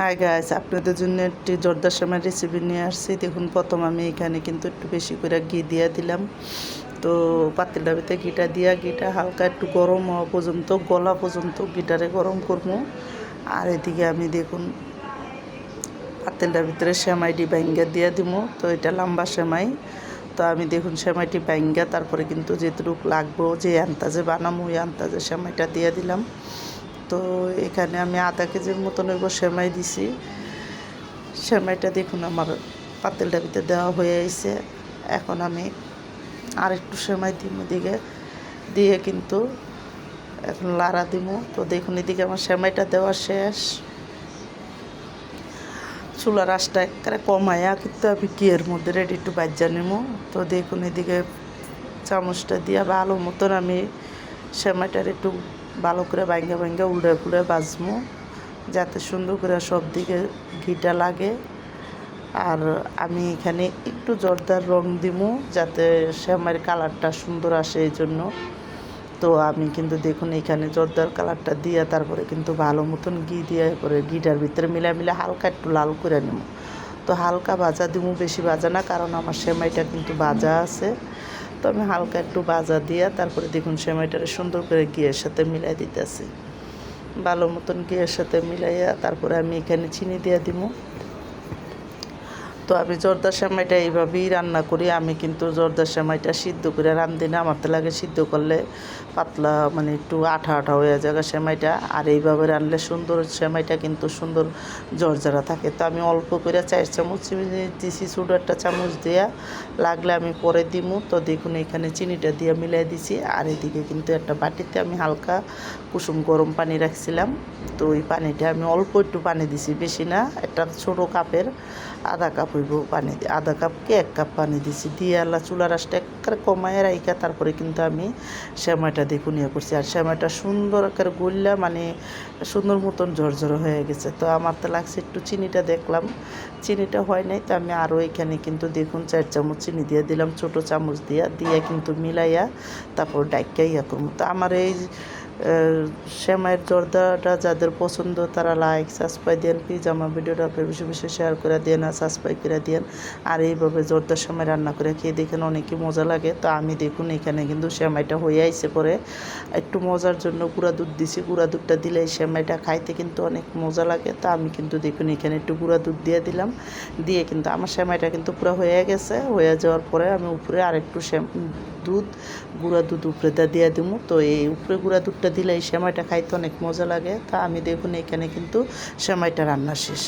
Hi guys আপনাদের জন্য একটি জর্দার সময় রেসিপি নিয়ে আসছি। দেখুন, প্রথম আমি এখানে কিন্তু একটু বেশি করে ঘি দিয়ে দিলাম। তো পাতিলটা ভিতরে ঘিটা দিয়া, ঘিটা হালকা একটু গরম হওয়া পর্যন্ত, গলা পর্যন্ত ঘিটারে গরম করব। আর এদিকে আমি দেখুন পাতিলটার ভিতরে সেমাইটি ব্যাঙ্গা দিয়ে দিব। তো এটা লম্বা সেমাই। তো আমি দেখুন, সেমাইটি ব্যাঙ্গা তারপরে কিন্তু যেটুকু লাগবো, যে আন্তাজে বানাবো, ওই আন্তাজে সেমাইটা দিয়ে দিলাম। তো এখানে আমি আধা কেজির মতন ওই সেমাই দিছি। সেমাইটা দেখুন আমার পাতিলটার ভিতরে দেওয়া হয়ে আছে এখন আমি আর একটু সেমাই দিব এদিকে। দিয়ে কিন্তু এখন লাড়া দিব তো দেখুন এদিকে আমার সেমাইটা দেওয়া শেষ। চুলার আঁচটা একবারে কমায়া কিন্তু আমি কিয়ের মধ্যে রেডি একটু বাজ্যা নেব তো দেখুন এদিকে চামচটা দিয়া ভালো মতন আমি সেমাইটার একটু ভালো করে ভাঙ্গা ভাঙ্গা উড়ে ফুড়ে বাজবো যাতে সুন্দর করে সব দিকে ঘিটা লাগে। আর আমি এখানে একটু জর্দার রং দিব যাতে শ্যামের কালারটা সুন্দর আসে এই জন্য। তো আমি কিন্তু দেখুন এখানে জর্দার কালারটা দিয়ে, তারপরে কিন্তু ভালো মতন ঘি দিয়ে করে ঘিটার ভিতরে মিলা মিলে হালকা একটু লাল করে নেব তো হালকা ভাজা দিব বেশি ভাজা না, কারণ আমার সেমাইটা কিন্তু ভাজা আছে। আমি হালকা একটু বাজা দিয়া তারপরে দেখুন সেমাইটারে সুন্দর করে ঘিয়ের সাথে মিলাই দিতেছি। ভালো মতন ঘিয়ের সাথে মিলাইয়া তারপরে আমি এখানে চিনি দিয়ে দিব তো আমি জর্দার সেমাইটা এইভাবেই রান্না করি। আমি কিন্তু জর্দার সেমাইটা সিদ্ধ করে রান্ধি না আমার তো লাগে সিদ্ধ করলে পাতলা মানে একটু আঠা আঠা হয়ে যায় সেমাইটা। আর এইভাবে রানলে সুন্দর সেমাইটা কিন্তু সুন্দর জর্জারা থাকে। তো আমি অল্প করে চার চামচ চিনি দিছি, ছোটো একটা চামচ দেওয়া লাগলে আমি পরে দিমু। তো দেখুন এখানে চিনিটা দিয়ে মিলাই দিছি। আর এদিকে কিন্তু একটা বাটিতে আমি হালকা কুসুম গরম পানি রাখছিলাম। তো ওই পানিটা আমি অল্প একটু পানি দিছি, বেশি না। একটা ছোটো কাপের আধা কাপ হইব পানি আধা কাপকে এক কাপ পানি দিছি। দিয়ে আল্লাহ চুলার আঁচটা একবারে কমায় রাইকা তারপরে কিন্তু আমি শ্যামাইটা দেখুন ইয়ে করছি। আর শ্যামাইটা সুন্দর আকার গড়লা মানে সুন্দর মতন ঝরঝর হয়ে গেছে। তো আমার তো লাগছে একটু চিনিটা দেখলাম। চিনিটা হয় নাই, তো আমি আরও এখানে কিন্তু দেখুন চার চামচ চিনি দিয়ে দিলাম, ছোটো চামচ দিয়া, দিয়ে কিন্তু মিলাইয়া তারপর ডাইকা ইয়া করব। তো আমার এই শ্যামাইয়ের জর্দাটা যাদের পছন্দ, তারা লাইক সাবস্ক্রাইব দেন প্লিজ আমার ভিডিওটা বেশি বেশি শেয়ার করে দেন আর সাবস্ক্রাইব করে দেন। আর এইভাবে জর্দার সময় রান্না করে খেয়ে দেখেন অনেকই মজা লাগে। তো আমি দেখুন এখানে কিন্তু শ্যামাইটা হয়ে আইসে পরে। একটু মজার জন্য গুঁড়া দুধ দিছি। গুঁড়া দুধটা দিলে এই শ্যামাইটা খাইতে কিন্তু অনেক মজা লাগে। তো আমি কিন্তু দেখুন এখানে একটু গুঁড়া দুধ দিয়ে দিলাম। দিয়ে কিন্তু আমার শ্যামাইটা কিন্তু পুরো হয়ে গেছে। হয়ে যাওয়ার পরে আমি উপরে আরেকটু শ্যাম দুধ, গুঁড়া দুধ উপরে দিয়ে দিব তো এই উপরে গুঁড়া দুধটা দিলে এই সেমাইটা খাইতে অনেক মজা লাগে। তা আমি দেখুন এখানে কিন্তু সেমাইটা রান্না শেষ।